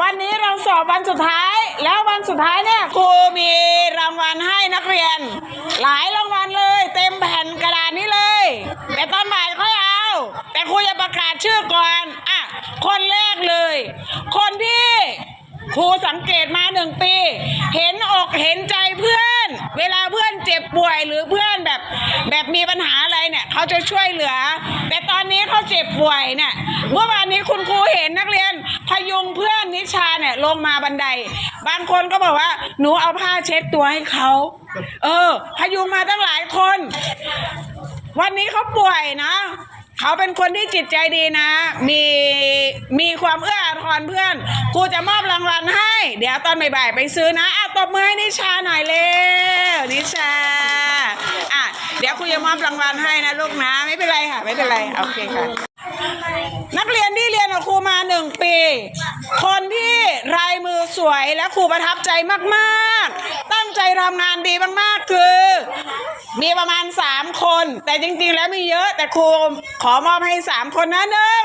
วันนี้เราสอบวันสุดท้าย แล้ววันสุดท้ายเนี่ยครูมีรางวัลให้นักเรียน หลายรางวัลเลย เต็มแผ่นกระดาษนี้เลย แต่ตอนบ่ายค่อยเอา แต่ครูจะประกาศชื่อก่อนอะคนแรกเลย คนที่ครูสังเกตมาหนึ่งปี เห็นอกเห็นใจเพื่อน เวลาเพื่อนเจ็บป่วยหรือเพื่อนแบบ แบบมีปัญหาอะไรเนี่ยเขาจะช่วยเหลือ แต่ตอนนี้เขาเจ็บป่วยเนี่ยเมื่อวานนี้คุณครูเห็นนักเรียน พยุงเพื่อนนิชาเนี่ยลงมาบันได บางคนก็บอกว่า หนูเอาผ้าเช็ดตัวให้เขาเออ พยุงมาตั้งหลายคน วันนี้เขาป่วยนะเขาเป็นคนที่จิตใจดีนะ มีมีความเอื้ออาทรเพื่อนครูจะมอบรางวัลให้ เดี๋ยวตอนบ่ายๆไปซื้อนะอะตบมือให้นิชาหน่อยเร็วนิชาอะเดี๋ยวครูจะมอบรางวัลให้นะลูกนะ ไม่เป็นไรค่ะ ไม่เป็นไร โอเคค่ะ นักเรียนที่เรียนกับครูมาห นึ่งปี คนที่รายมือสวยและครูประทับใจมากๆ ตั้งใจทำงานดีมากๆ คือ มีประมาณสามคน แต่จริงๆ แล้วมีเยอะ แต่ครูขอมอบให้สามคนนะหนึ่ง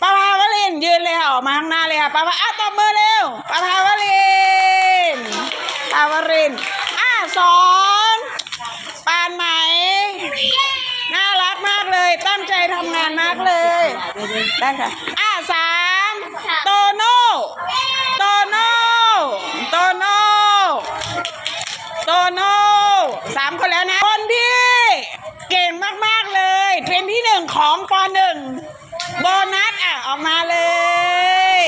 ปาภาวลินยืนเลยค่ะออกมาข้างหน้าเลยค่ะปาภาอะตบมือเร็วปาภาวลินปาวรินอะสองปานไหมน่ารักมากเลย ตั้งใจทำงานมากเลยได้ค่ะ อะสามโตโน่ โตโน่ โตโน่ โตโน่สาม คนที่เก่งมากๆเลย เป็นที่หนึ่งของปหนึ่งโบนัสอะออกมาเลย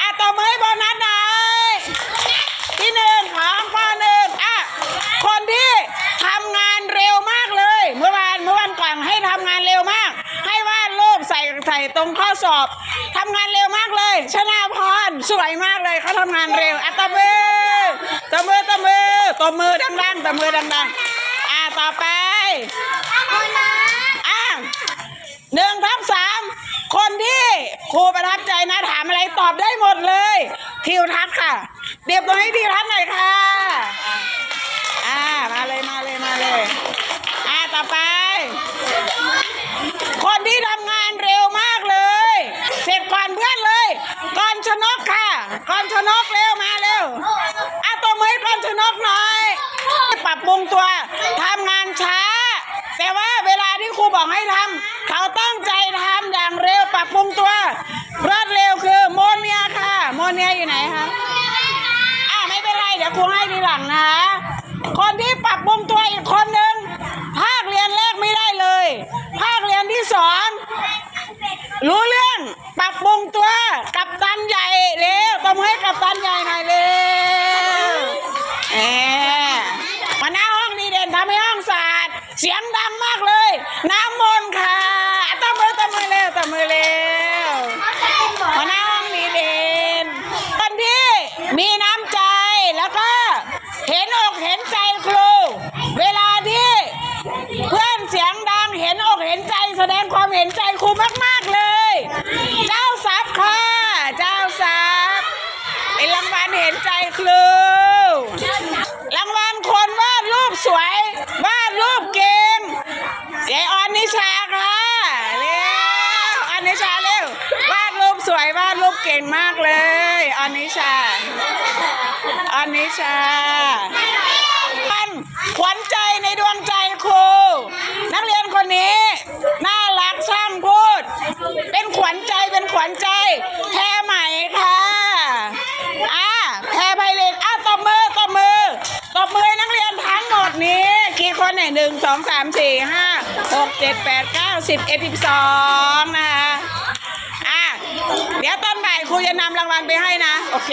อะต่อมือให้โบนัสหน่อยที่หนึ่งของปหนึ่งอะคนที่ทำงานเร็วมากเลย เมื่อวานเมื่อวันก่อนให้ทำงานเร็วมาก ให้วาดรูปใส่ใส่ตรงข้อสอบทำงานเร็วมากเลย ชนาพรสวยมากเลยเขาทำงานเร็วอะตบมือตบมือตบมือ ตบมือดังๆตบมือดังๆ อะต่อไปอะหนึ่งทับสามคนที่ครูประทับใจนะถามอะไรตอบได้หมดเลย ทิวทัศน์ค่ะเดียบตัวให้ทิวทัศน์หน่อยค่ะ อ่ามาเลยมาเลยมาเลย อ่าต่อไป งตัวทำงานช้า แต่ว่าเวลาที่ครูบอกให้ทำเขาตั้งใจทำอย่างเร็วปรับปรุงตัวรวดเร็วคือโมเนียค่ะ โมเนียอยู่ไหนคะอ่าไม่เป็นไรเดี๋ยวครูให้ทีหลังนะคนที่ปรับปรุงตัวอีกคนหนึ่งภาคเรียนแรกไม่ได้เลย ภาคเรียนที่สองรู้เรื่องปรับปรุงตัวกับตันใหญ่เร็วต้องให้กับตันใหญ่หน่อยเร็วแหมมาหน้าห้องดีเด่นทำให้ห้องสะอาด เสียงดังมากเลย น้ำมนต์ค่ะตบมือตบมือเร็วตบมือเร็วหัวหน้าห้องดีเด่นคนที่มีน้ำใจแล้วก็เห็นอกเห็นใจครู เวลาที่เพื่อนเสียงดังเห็นอกเห็นใจแสดงความเห็นใจครูมาก ๆเลย เจ้าทรัพย์ค่ะ เจ้าทรัพย์เป็นรางวัลเห็นใจครู งมากเลยออนนิชาออนนิชามันขวัญใจในดวงใจครู นักเรียนคนนี้ น่ารักช่างพูด เป็นขวัญใจเป็นขวัญใจ แพ้ใหม่ค่ะอ่าแพ้ไพเรตอะตบมือตบมือตบมือนักเรียนทั้งหมดนี้ กี่คนเนี่ยหนึ่งสองสามสี่ห้าหกเจ็ดแปดเก้าสิบเอ็ดสิบสองนะคะ เดี๋ยวตอนบ่ายครูจะนำรางวัลไปให้นะ โอเค